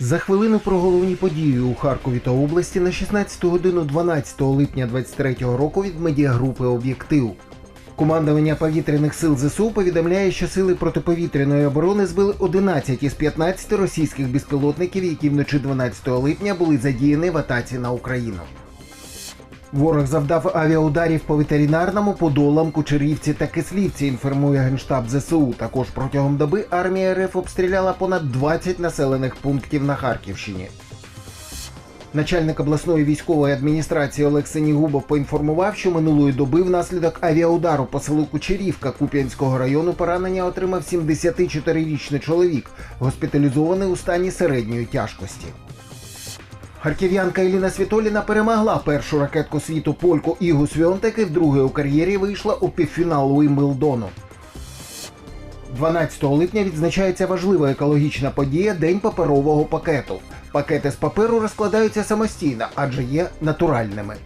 За хвилину про головні події у Харкові та області на 16 годину 12 липня 23 року від медіагрупи Об'єктив. Командування повітряних сил ЗСУ повідомляє, що сили протиповітряної оборони збили 11 із 15 російських безпілотників, які вночі 12 липня були задіяні в атаці на Україну. Ворог завдав авіаударів по ветеринарному, подолам, Кучерівці та Кислівці, інформує Генштаб ЗСУ. Також протягом доби армія РФ обстріляла понад 20 населених пунктів на Харківщині. Начальник обласної військової адміністрації Олег Сенігубов поінформував, що минулої доби внаслідок авіаудару по селу Кучерівка Куп'янського району поранення отримав 74-річний чоловік, госпіталізований у стані середньої тяжкості. Харків'янка Еліна Світоліна перемогла першу ракетку світу польку Ігу Свьонтек і вдруге у кар'єрі вийшла у півфінал Уімблдону. 12 липня відзначається важлива екологічна подія День паперового пакету. Пакети з паперу розкладаються самостійно, адже є натуральними.